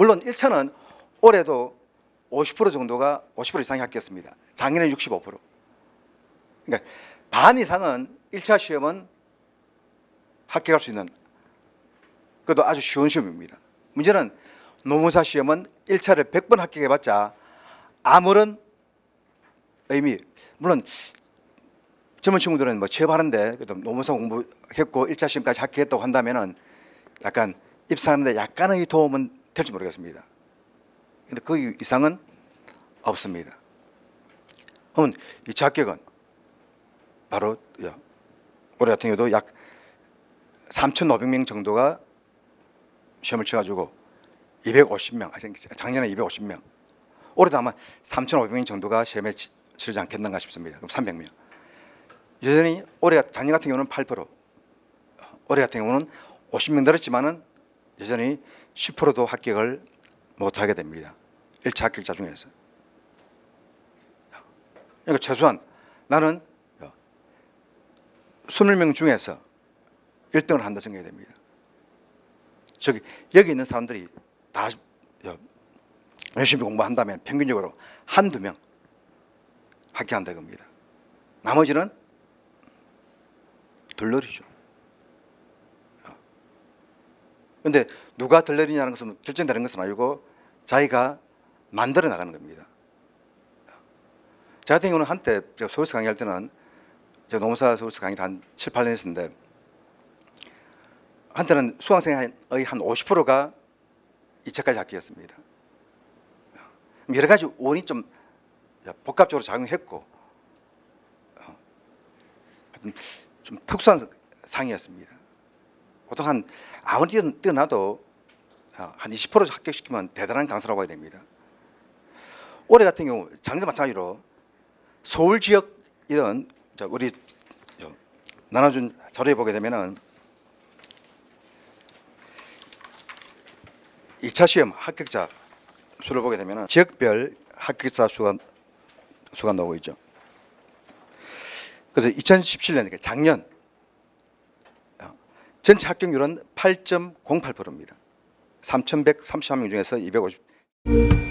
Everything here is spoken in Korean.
물론 1차는 올해도 50% 정도가 50% 이상이 합격했습니다. 작년에 65%. 그러니까 반 이상은 1차 시험은 합격할 수 있는 그것도 아주 쉬운 시험입니다. 문제는 노무사 시험은 1차를 100번 합격해봤자 아무런 의미 물론 젊은 친구들은 뭐 취업하는데 그래도 노무사 공부했고 1차 시험까지 합격했다고 한다면은 약간 입사하는데 약간의 도움은 될지 모르겠습니다. 근데 그 이상은 없습니다. 그러면 2차 합격은 바로 야, 올해 같은 경우도 약 3,500명 정도가 시험을 쳐가지고 250명, 아니, 작년에 250명, 올해도 아마 3,500명 정도가 시험에 치- 치르지 않겠는가 싶습니다. 그럼 300명. 여전히 올해 작년 같은 경우는 8%, 올해 같은 경우는 50명 늘었지만은 여전히 10%도 합격을 못하게 됩니다. 1차 합격자 중에서. 그러니까 최소한 나는 20명 중에서 1등을 한다 생각해야 됩니다. 저기 여기 있는 사람들이 다 여- 열심히 공부한다면 평균적으로 한두 명 합격한다 겁니다. 나머지는 들러리죠. 근데 누가 들러리냐는 것은 결정되는 것은 아니고 자기가 만들어 나가는 겁니다. 저 같은 경우는 한때 제가 서울서 강의할 때는 제가 노무사 서울서 강의를 한 7, 8년 했었는데 한때는 수강생의 한 50%가 2차까지 합격했습니다. 여러 가지 원인이 좀 복합적으로 작용했고 어, 좀 특수한 상이었습니다. 보통 한 아무리 뛰어- 뛰어나도 어, 한20% 합격시키면 대단한 강사라고 해야 됩니다. 올해 같은 경우 작년 마찬가지로 서울 지역 이런 저 우리 저 나눠준 자료에 보게 되면은 2차 시험 합격자 수를 보게 되면은 지역별 합격자 수가 수가 나오고 있죠. 그래서 2017년 그러니까 작년 어, 전체 합격률은 8.08%입니다. 3,133명 중에서 250